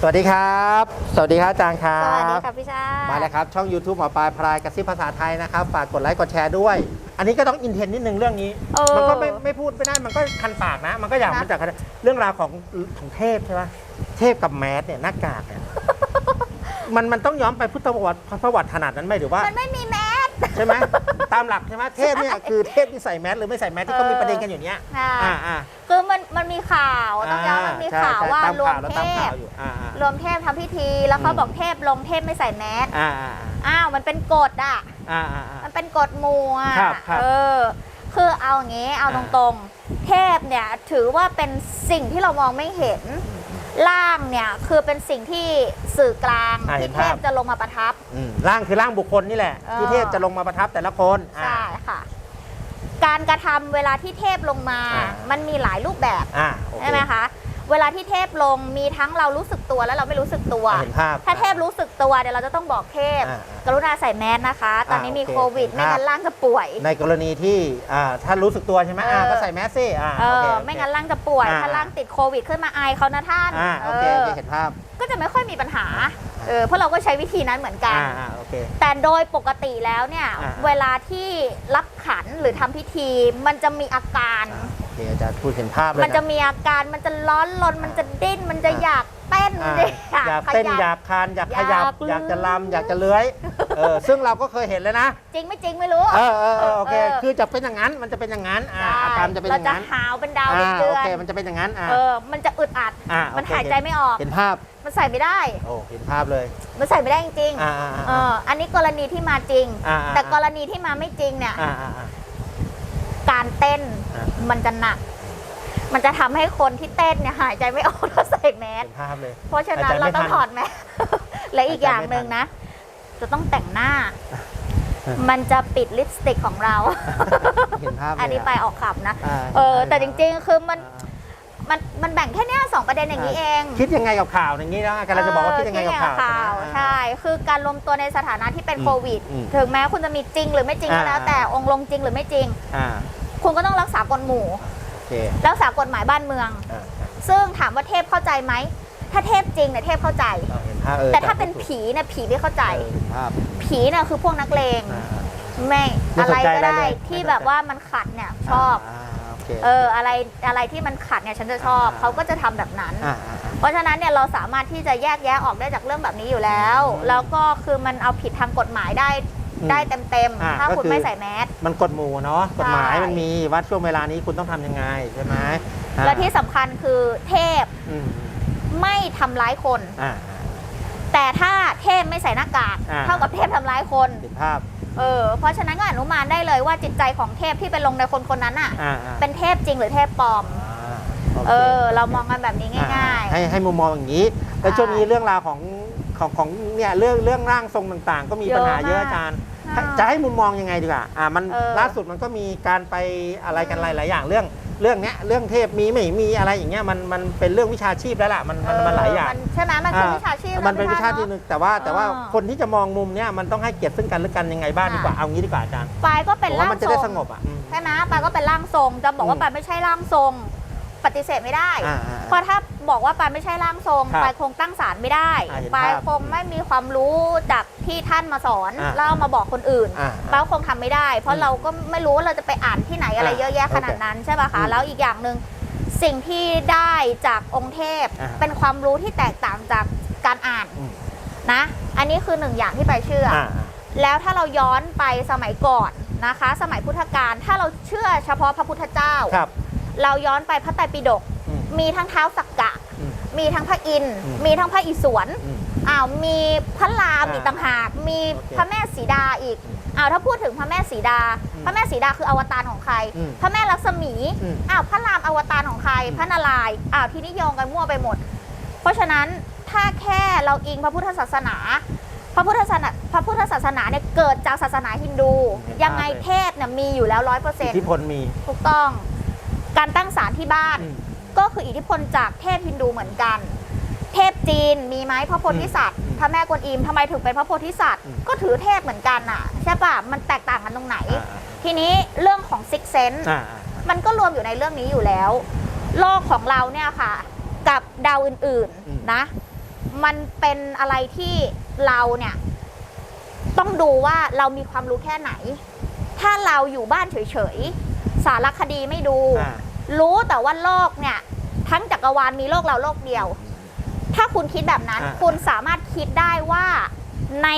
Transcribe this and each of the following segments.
สวัสดีครับ สวัสดีครับอาจารย์ครัสวัสดีบ ค่ะพี่ชาติมาเลยครับ ช่อง YouTube หมอปลายพรายกระซิบภาษาไทยนะครับ ฝากกดไลค์กดแชร์ด้วย อันนี้ก็ต้องอินเทนนิดนึงเรื่องนี้ เออ มันก็ไม่ไม่พูดไม่ได้มันก็คันปากนะ มันก็อยากนะ มาจากเรื่องราวของของเทพใช่ไหมเทพกับแมสเนี่ยหน้ากากเนี่ย มันมันต้องย้อนไปพุทธประวัติประวัติขนาดนั้นไหมหรือว่า มันไม่มีแมส ใช่ไหมตามหลักใช่ไหมเทพเนี่ยคือเทพที่ใส่แมสหรือไม่ใส่แมสที่เขามีประเด็นกันอยู่เนี้ยค่ะอ่าอ่า คือมันมันมีข่าวต้องย้ำมันมีใช่ข่าวใช่ว่าตามรวมข่าวแล้วเทตามข่าพวอยู่อ่าอ่ารวมเทพทำพิธีแล้วเขาอืมบอกเทพลงเทพไม่ใส่แมสอ่าอ่าอ้าวมันเป็นกฎอะ อ่าอ่าอ่า มันเป็นกฎหมู่อะครับครับเออ คือเอาอย่างงี้ เอาตอ่า รงๆ เทพเนี่ยถือว่าเป็นสิ่งที่เรามองไม่เห็น ล่างเนี่ยคือเป็นสิ่งที่สื่อกลางอ่าเห็ที่นเทภาพ พจะลงมาประทับ อืมร่างคือร่างบุคคลนี่แหละ เออ ที่เทพจะลงมาประทับแต่ละคนอ่าใช่ค่ะ การกระทำเวลาที่เทพลงมา อ่ามันมีหลายรูปแบบ อ่าโอเค ใช่ไหมคะ เวลาที่เทพลงมีทั้งเรารู้สึกตัวและเราไม่รู้สึกตัวอ่าเห็นภาพ ถ้าเทพรู้สึกตัวเดี๋ยวเราจะต้องบอกเทพ อ่ากรุณาใส่แมสนะคะ ตอนนี้มีโอเคโควิดเห็นไม่ภาพงั้นร่างจะป่วย ในกรณีที่อ่าถ้ารู้สึกตัวใช่ไหมอ่าเออ ก็ใส่แมสซี่อ่าเอโอเคอโอเค ไม่งั้นร่างจะป่วย อ่า ถ้าร่างติดโควิดขึ้นมาอายเขานะท่านอ่าโอเคโอเคเห็นภาพก็จะไม่ค่อยมีปัญหาเออเพราะเราก็ใช้วิธีนั้นเหมือนกัน อ่าอ่าโอเค แต่โดยปกติแล้วเนี่ย อ่า เวลาที่รับขันหรือทำพิธีมันจะมีอาการ อ่าโอเคอาจารย์พูดเห็นภาพเลยมันจะมีอาการมันจะร้อนรนมันจะดิ้นมันจะอยากเต้นอ่าอยากอยากเต้นขบ อยากคานอยากขยับอยากอยากจะลำอยากจะเลื้อยเออซึ่งเราก็เคยเห็นแล้วนะ จริงไม่จริงไม่รู้ เออเออเออโอเค เออ คือจะเป็นอย่างนั้น มันจะเป็นอย่างนั้น อ่าอาการจะเป็นอเราย่างจะนั้นหาวเป็นดาวอ่าเป็นเดืโออนเค มันจะเป็นอย่างนั้น อ่า เออมันจะอึดอัด อ่ามันโอเค หายใจไม่ออก เห็นภาพ มันใส่ไม่ได้ โอ้ เห็นภาพเลย มันใส่ไม่ได้จริงอ่าอ่าๆเออ่า ออันนี้กรณีที่มาจริง อ่าอ่า แต่กรณีที่มาไม่จริงเนี่ย อ่าอ่าอ่าการเต้นอ่า มันจะหนัก มันจะทำให้คนที่เต้นเนี่ยหายใจไม่ออกแล้วใส่แมส เห็นภาพเลย เพราะฉะนั้นหายใจไม่เราต้องทันถอดแมส และอีกอย่างหนึ่งนะ จะต้องแต่งหน้ามันจะปิดลิปสติกของเรา เห็นภาพเลยอันนี้ไปออกขับนะอ่าเออ แต่จห็นภาพริงๆ คือมันอ่ามันมันแบ่งแค่เนี้ยสองประเด็นอย่างนี้เอง คิดยังไงกับข่าวอย่างนี้นะกำลังจะบอกว่าคิดยังไงกับข่าว เออคิดยังไงกับข่าวใช่ไหมใช่คือการรวมตัวในสถานะที่เป็นอืมโควิด อืมถึงแม้คุณจะมีจริงหรือไม่จริงก็แล้วอ่าแต่องค์ลงจริงหรือไม่จริง อ่า คุณก็ต้องรักษากฎหมู่ โอเครักษากฎหมายบ้านเมือง อ่าซึ่งถามว่าเทพเข้าใจไหม ถ้าเทพจริงเนี่ยเทพเข้าใจอ่าเห็นภาพเออแต่ถ้าเป็นผีเนี่ยผีไม่เข้าใจ เออเห็นภาพผีเนี่ยคือพวกนักเลงอ่า ไม่ไม่อะสไรนใจก็อะไรได้เลยที่ไม่สนใจแบบว่ามันขัดเนี่ยชอบาโอเค เอออะไรอะไรที่มันขัดเนี่ยฉันจะชอบอ่า เขาก็จะทำแบบนั้น อ่าอ่าอ่า เพราะฉะนั้นเนี่ยเราสามารถที่จะแยกแยะออกได้จากเรื่องแบบนี้อยู่แล้ว อืม แล้วก็คือมันเอาผิดทางกฎหมายได้อืม ได้เต็มอ่าๆ ถ้าก็คุณคือ ไม่ใส่แมส มันกฎหมู่เนาะกฎหมายใช่มันมีว่าช่วงเวลานี้คุณต้องทำยังไงใช่ไหมอ่าและที่สำคัญคือเทพอืมไม่ทำร้ายคน อ่า แต่ถ้าเทพไม่ใส่หน้ากากอ่า เท่ากับเทพทำร้ายคนเห็นภาพเออ เพราะฉะนั้นก็อนุมานได้เลยว่าจิตใจของเทพที่ไปลงในคนคนนั้นอะ อ่าอ่าเป็นเทพจริงหรือเทพปลอม อ่าโค เออ เรามองกันแบบนี้ง่ายอ่ให้ให้มุมมองอย่างนี้ แล้วใช่ช่วงนี้เรื่องราวของของของเนี่ยเรื่องเรื่องร่างทรงต่างๆ ก็มีเยอะปัญหาเยอะมากอาจารย์ใช่จะให้มุมมองยังไงดีกว่าอ่ามันเออ ล่าสุดมันก็มีการไปอะไรกันอืมหลายๆอย่างเรื่อง เรื่องเนี้ยเรื่องเทพมีไม่มีอะไรอย่างเงี้ยมันมันเป็นเรื่องวิชาชีพแล้วล่ะมันมันมันหลายอย่าง มันใช่ไหมมันคือวิชาชีพมันเป็นวิชาชีพเอะหนึงแต่ว่าแต่ว่าอ่าคนที่จะมองมุมเนี้ยมันต้องให้เกียรติซึ่งกันและกันยังไงบ้างอ่าดีกว่าเอางี้ดีกว่าอาจารย์ปายก็เป็นผมร่าว่างมันจะทรได้งสงบอะอืม ใช่ไหมปายก็เป็นร่างทรงจะบอกว่าอืมปายไม่ใช่ร่างทรง ปฏิเสธไม่ได้ อ่าอ่าเพราะถ้าบอกว่าปายไม่ใช่ร่างทรงครับปายคงตั้งศาลไม่ได้อ่าเห็นปายภาพคงไม่มีความรู้จากที่ท่านมาสอนอ่าแล้วเอามาบอกคนอื่นอ่าปายก็คงทำไม่ได้ เพอืราะมเราก็ไม่รู้ว่าเราจะไปอ่านที่ไหนอะไรอ่าเยอะแยะขนาดนั้นใช่ป่ะคะอืมแล้วอีกอย่างหนึ่งสิ่งที่ได้จากองค์เทพ อ่าเป็นความรู้ที่แตกต่างจากการอ่านอืม นะ อันนี้คือหนึ่งอย่างที่ไปายเชื่อออ่าอ่า แล้วถ้าเราย้อนไปสมัยก่อนนะคะ สมัยพุทธกาลถ้าเราเชื่อเฉพาะพระพุทธเจ้า ครับ เราย้อนไปพระไตรปิฎกอืม มีทั้งเท้าสักกะ อืมมีทั้งพระอินทร์อืมมีทั้งพระอิศวรอืมอ้าวมีพระรามอ่าอีกต่างหาก มีโอเคพระแม่สีดาอีกอืมอ้าวถ้าพูดถึงพระแม่สีดา อืมพระแม่สีดาคืออวตารของใคร อืมพระแม่ลักษมีอืม อ้าวพระรามอวตารของใครอืมพระนารายณ์อ้าวที่นิยงกันมั่วไปหมด เพราะฉะนั้นถ้าแค่เราอิงพระพุทธศาสนา พระพุทธศาสนาพระพุทธศาสนาเนี่ยเกิดจากศาสนาฮินดู เห็นภาพยังไงเลยเทพเนี่ยมีอยู่แล้วร้อยเปอร์เซ็นอิทต์ธิพลมี ถูกต้อง การตั้งศาลที่บ้านอืมก็คืออิทธิพลจากเทพฮินดูเหมือนกัน เทพจีนมีไหมพระโพธิสัตว์อืมพระแม่กวนอิมทำไมถึงเป็นพระโพธิสัตว์อืมก็ถือเทพเหมือนกันน่ะใช่ปะมันแตกต่างกันตรงไหนอ่าทีนี้เรื่องของซิกเซนอ่าอ่ามันก็รวมอยู่ในเรื่องนี้อยู่แล้วโลกของเราเนี่ยค่ะ กับดาวอื่นๆนะ มันเป็นอะไรที่เราเนี่ย ต้องดูว่าเรามีความรู้แค่ไหน ถ้าเราอยู่บ้านเฉยๆ สารคดีไม่ดู อ่า รู้แต่ว่าโลกเนี่ย ทั้งจักรวาลมีโลกเราโลกเดียว ถ้าคุณคิดแบบนั้น อ่า คุณสามารถคิดได้ว่าใน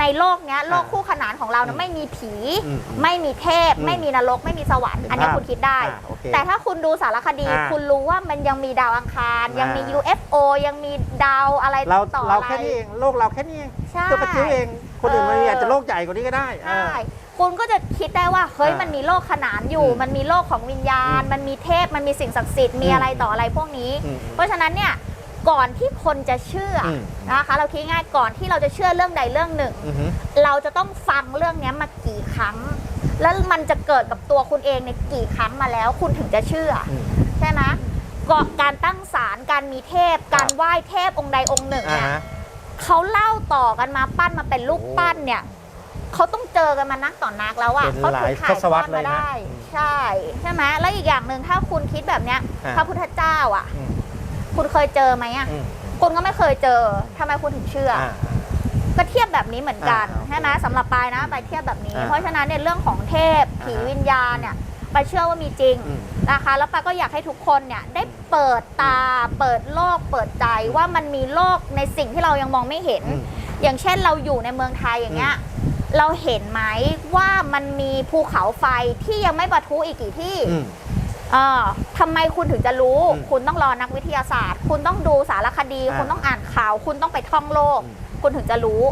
ในโลกเนี้ยโลกอ่าคู่ขนานของเราเนี่ยอืมไม่มีผี อืมไม่มีเทพ อืมไม่มีนรก ไม่มีสวรรค์เห็นอันเนี้ยภาพคุณคิดได้ อ่าโอเคแต่ถ้าคุณดูสารคดี อ่าคุณรู้ว่ามันยังมีดาวอังคาร ยังมี อ่า UFO ยังมีดาวอะไรเราต่อเราอะไร แค่นี้เองโลกเราแค่นี้เองใช่ตัวกระจิ๋วเอง คนอื่นมันเอออ อาจจะโลกใหญ่กว่านี้ก็ได้ใช่อ่า คุณก็จะคิดได้ว่าเฮ้ยอ่ามัมันมีโลกขนานอยู่ อืมมันมีโลกของวิญญาณ อืมมันมีเทพมันมีสิ่งศักดิ์สิทธิ์มีอืมอะไรต่ออะไรพวกนี้ อืมเพราะฉะนั้นเนี่ย ก่อนที่คนจะเชื่ออม นะคะ เราคิดง่ายก่อนที่เราจะเชื่อเรื่องใดเรื่องหนึ่ง อือหือเราจะต้องฟังเรื่องเนี้ยมากี่ครั้ง แล้วมันจะเกิดกับตัวคุณเองในยกี่ครั้งมาแล้ว คุณถึงจะเชื่ออืม ใช่ไหมก็การตั้งศาลการมีเทพครับการไหว้เทพองค์ใดองค์หนึ่งอ่าเนี่ยฮะ เขาเล่าต่อกันมาปั้นมาเป็นรูปโอ้ปั้นเนี่ยเขาต้องเจอกันมานักต่อนนักแล้วอะเป็นเขาหลาถึยงถ่ายทศทวอรดรษเลยมานะได้ อืมใช่ใช่ไหมแล้วอีกอย่างหนึ่งถ้าคุณคิดแบบเนี้ยอ่าพระพุทธเจ้าอะอืม คุณเคยเจอไหมอะอืมคุณก็ไม่เคยเจอทำไมคุณถึงเชื่ออ อ่า ก็เทียบแบบนี้เหมือนกันอ่าใช่ไหมสำหรับปายนะไปายเทียบแบบนี้ อ่าเพราะฉะนั้นเนี่ยเรื่องของเทพผีอ่าฮะวิญญาณเนี่ยไปายเชื่อว่ามีจริงอืมนะคะแล้วปายก็อยากให้ทุกคนเนี่ยได้เปิดตา เปิดโลก เปิดใจว่ามันมีโลกในสิ่งที่เรายังมองไม่เห็น อืมอย่างเช่นเราอยู่ในเมืองไทยอย่างเงี้ยเราเห็นไหมว่ามันมีภูเขาไฟที่ยังไม่ปะทุอีกกี่ที่ อืม เออทำไมคุณถึงจะรู้ อืมคุณต้องรอนักวิทยาศาสตร์ คุณต้องดูสารคดี อ่าคุณต้องอ่านข่าว คุณต้องไปท่องโลก อืมคุณถึงจะรู้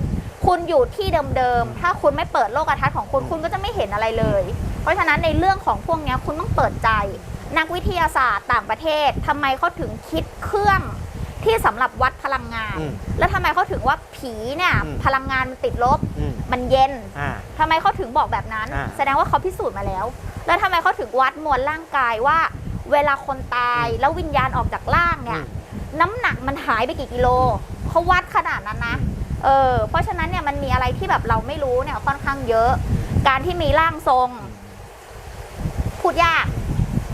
คุณอยู่ที่เดิมๆ ถ้าคุณไม่เปิดโลกทัศน์ของคุณ อืม คุณก็จะไม่เห็นอะไรเลย เพราะฉะนั้นในเรื่องของพวกเนี้ยคุณต้องเปิดใจ นักวิทยาศาสตร์ต่างประเทศทำไมเขาถึงคิดเครื่องที่สำหรับวัดพลังงาน อืม แล้วทำไมเขาถึงว่าผีเนี่ยอืม พลังงานมันติดลบ อืมมันเย็น อ่า ทำไมเขาถึงบอกแบบนั้น อ่าแสดงว่าเขาพิสูจน์มาแล้ว แล้วทำไมเขาถึงวัดมวลร่างกายว่า เวลาคนตายอืมแล้ววิญญาณออกจากร่างเนี่ยน้ำหนักมันหายไปกี่กิโลเขาวัดขนาดนั้นนะเออเพราะฉะนั้นเนี่ยมันมีอะไรที่แบบเราไม่รู้เนี่ยค่อนข้างเยอะ การที่มีร่างทรง พูดยาก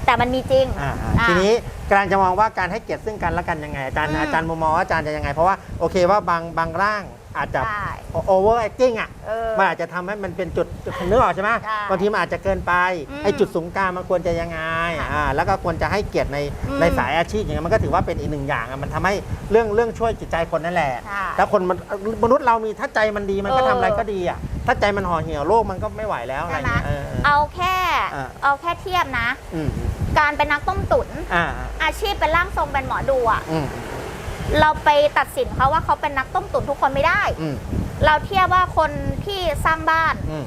แต่มันมีจริงอ่าอ่าอ่าทีนี้การจะมองว่าการให้เกียรติซึ่งกันและกันยังไงอาจารย์อืมอาจารย์มุมมองว่าอาจารย์จะยังไง เพราะว่าโอเคว่าบางบางร่าง อาจจะใช่โอเวอร์แอคติ้งอะเออมันอาจจะทำให้มันเป็นจุดจุดนึกออกใช่ไหมใช่บางทีมันอาจจะเกินไปอืมไอ้จุดสูงกลางมันควรจะยังไงค่ะอ่าแล้วก็ควรจะให้เกียรติในอืมในสายอาชีพอย่างเงี้ยมันก็ถือว่าเป็นอีกหนึ่งอย่างอะมันทำให้เรื่องเรื่องช่วยจิตใจคนนั่นแหละใช่ถ้าคนมันมนุษย์เรามีถ้าใจมันดีมันก็เออทำอะไรก็ดีอะถ้าใจมันห่อเหี่ยวโลกมันก็ไม่ไหวแล้วอะไรใช่ไหมเงี้ยเออเออ เอาแค่อ่า เอาแค่เทียบนะ อืมการเป็นนักต้มตุ๋นอ่าอาชีพเป็นร่างทรงเป็นหมอดูอะอืม เราไปตัดสินเขาว่าเขาเป็นนักต้มตุ๋นทุกคนไม่ได้ อืมเราเทียบว่าคนที่สร้างบ้าน อืม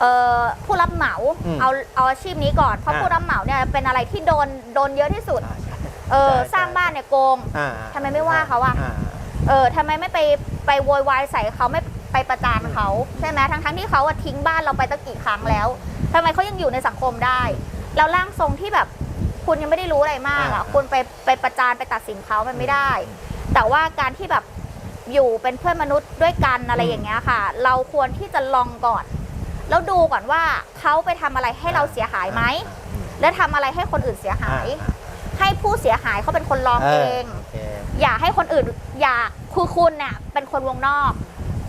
เอ่อผู้รับเหมาอืมเอาเอาอาชีพนี้ก่อนเพราะอ่า ผู้รับเหมาเนี่ยเป็นอะไรที่โดนโดนเยอะที่สุด อ่าใช่ เออใช่ สร้างบ้านเนี่ยโกง อ่าทำไมไม่ว่าเขาอะอ่าเออทำไมไม่ไปไปโวยวายใส่เขาไม่ไปประจานเขาใช่ไหมทั้งทั้งๆที่เขาอะทิ้งบ้านเราไปตั้งกี่ครั้งแล้วทำไมเขายังอยู่ในสังคมได้แล้วร่างทรงที่แบบคุณยังไม่ได้รู้อะไรมากอะอ่าคุณไปไปประจานไปตัดสินเขามันไม่ได้ แต่ว่าการที่แบบอยู่เป็นเพื่อนมนุษย์ด้วยกันอะไรอืมอย่างเงี้ยค่ะ เราควรที่จะลองก่อน แล้วดูก่อนว่าเขาไปทำอะไรให้เราเสียหายไหม และทำอะไรให้คนอื่นเสียหาย ให้ผู้เสียหายเขาเป็นคนลองเอง โอเค อย่าให้คนอื่นอย่าคือคุณเนี่ยเป็นคนวงนอก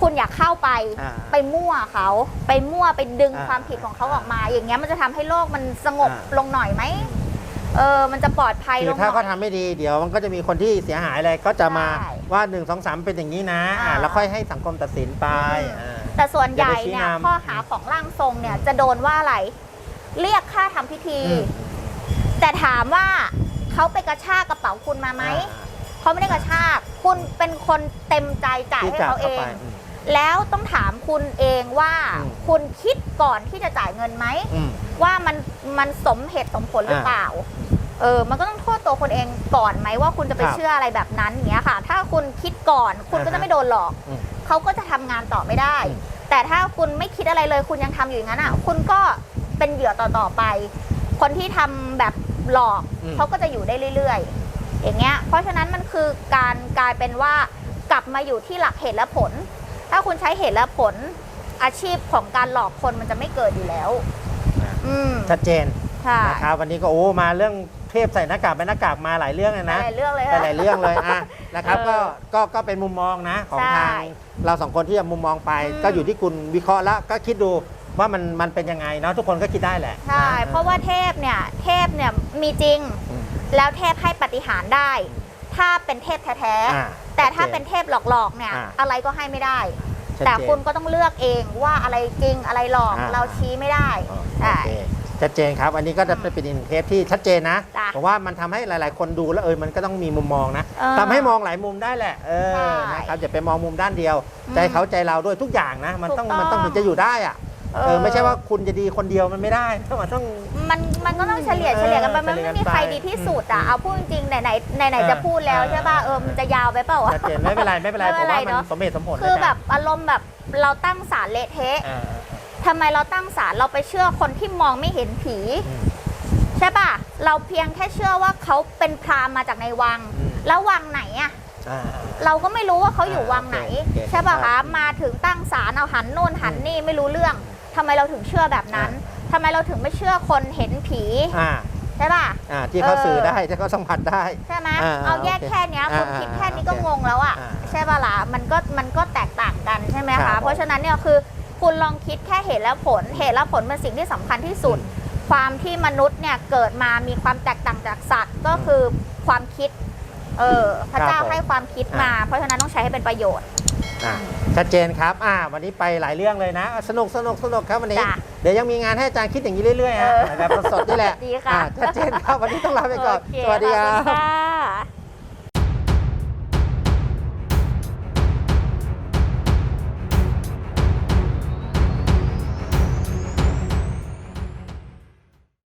คุณอย่าเข้าไป อ่าไปมั่วเขา ไปมั่วไปดึงอ่าความผิดของเขาออกมา อย่างเงี้ยมันจะทำให้โลกมันสงบอ่า ลงหน่อยไหม เออมันจะปลอดภัยคืลองหถ้าน่เขาอย ทำไม่ดีเดี๋ยวมันก็จะมีคนที่เสียหายอะไรก็จะมาใช่ว่า1 2 3 เป็นอย่างนี้นะอ่า อ่าแล้วค่อยให้สังคมตัดสินไปอืมอ่า แต่ส่วนใหญ่อย่าไปชี้เนี่ยนำข้อหาของร่างทรงเนี่ยจะโดนว่าอะไร เรียกค่าทำพิธี อืม แต่ถามว่าเขาไปกระชากกระเป๋าคุณมาไหมเขาไม่ได้กระชาก คุณเป็นคนเต็มใจจ่ายที่ให้จับเขาเอเข้าไปง อืม แล้วต้องถามคุณเองว่าอืม คุณคิดก่อนที่จะจ่ายเงินไหม อืม ว่ามันมันสมเหตุสมผลหรือเปล่า เออมันก็ต้องโทษตัวคนเองก่อนไหมว่าคุณจะไปครับเชื่ออะไรแบบนั้นอย่างเงี้ยค่ะ ถ้าคุณคิดก่อนคุณก็อ่าจะฮะไม่โดนหลอกอืมเขาก็จะทำงานต่อไม่ได้ อืม แต่ถ้าคุณไม่คิดอะไรเลยคุณยังทำอยู่อย่างนั้นอะ คุณก็เป็นเหยื่อต่อๆไป คนที่ทำแบบหลอกอืม เขาก็จะอยู่ได้เรื่อยๆ อย่างเงี้ย เพราะฉะนั้นมันคือการกลายเป็นว่ากลับมาอยู่ที่หลักเหตุและผล ถ้าคุณใช้เหตุและผลอาชีพของการหลอกคนมันจะไม่เกิดอยู่แล้วอ่าอืมชัดเจนใช่ นะครับวันนี้ก็โอ้มาเรื่อง เทพใส่หน้ากากเป็นหน้ากากมาหลายเรื่องเลยนะหลายเรื่องเลยไปหลายเรื่องเลยอะนะครับเอก็อก็ก็เป็นมุมมองนะของใช่ทางเราสองคนที่จะมุมมองไปอืมก็อยู่ที่คุณวิเคราะห์แล้วก็คิดดูว่ามันมันเป็นยังไงเนาะทุกคนก็คิดได้แหละใช่นเพราะว่าเทพเนี่ยเทพเนี่ยมีจริงอืมแล้วเทพให้ปฏิหารย์ได้ ถ้าเป็นเทพแท้อ่าๆแต่ถ้าโอเคเป็นเทพหลอกๆเนี่ยอ่าอะไรก็ให้ไม่ได้ชัดแต่เจนคุณก็ต้องเลือกเองว่าอะไรจริงอะไรหลอกอ่าเราชี้ไม่ได้อ๋อใช่โอเคชัดเจนครับ อันนี้ก็จะเป็นอีกหนึ่งเทปที่ชัดเจนนะจ้ะเพราะว่ามันทำให้หลาย ๆ คนดูแล้วเออมันก็ต้องมีมุมมองนะเออทำให้มองหลายมุมได้แหละเอใช่อนะครับอย่าไปมองมุมด้านเดียว อืมใจเขาใจเราด้วยทุกอย่างนะ มันต้องถูกต้อง มันต้องถึงจะอยู่ได้อะเออไม่ใช่ว่าคุณจะดีคนเดียวมันไม่ได้มันต้อง มันมันก็ต้องเฉลี่ยเออเฉลี่ยกันไปมันเฉลี่ยไม่กันมีใครไปดีที่สุดอะอืมเอาพูดจริงๆไหนไหนไหนไหนเออ จะพูดแล้วเออใช่ป่ะเออมันจะยาวไปเปล่าวะชัดเจนไม่เป็นไรไม่เป็นไรไม่ผเป็มนไรว่ามันเนอะ สมเหตุสมผลคือนะแบบอารมณ์แบบเราตั้งศาลเละเทะ อ่า ทำไมเราตั้งศาลเราไปเชื่อคนที่มองไม่เห็นผีอืมใช่ป่ะ เราเพียงแค่เชื่อว่าเขาเป็นพราหมณ์มาจากในวังอืมแล้ววังไหนอะอ่าเราก็ไม่รู้ว่าเขาอยู่วังไหนโอเคโอเคใช่ป่ะครัคะบมาถึงตั้งศาลเอาหันโน่นหันนี่ไม่รู้เรื่องทำไมเราถึงเชื่อแบบนั้นทำไมเราถึงไม่เชื่อคนเห็นผีอ่าใช่ป่ะอ่าที่เขาเออสื่อได้ที่เขาสัมผัสได้ใช่ไหมอ่าเอาแยกโอเคแค่เนี้ยคุณอ่าคิดแค่นี้ก็โอเคงงแล้วอะอ่าใช่ป่ะล่ะมันก็มันก็แตกต่างกันใช่ไหมครัคะบเพราะฉะนั้นเนี่ยคือ คุณลองคิดแค่เหตุและผล เหตุและผลเป็นสิ่งที่สำคัญที่สุด ความที่มนุษย์เนี่ยเกิดมามีความแตกต่างจากสัตว์ก็คือความคิด เออพระเจ้าครับผมให้ความคิดมา เพราะฉะนั้นต้องใช้ให้เป็นประโยชน์อะชัดเจนครับ อ่า วันนี้ไปหลายเรื่องเลยนะ สนุกสนุกสนุกครับวันนี้จ้ะเดี๋ยวยังมีงานให้อาจารย์คิดอย่างนี้เรื่อยๆฮะเออแบบสดๆนี่แหละ ดีค่ะอ่าชัดเจนครับ วันนี้ต้องลาไปก่อนโอเคสวัสดีครัขอบณค่ะ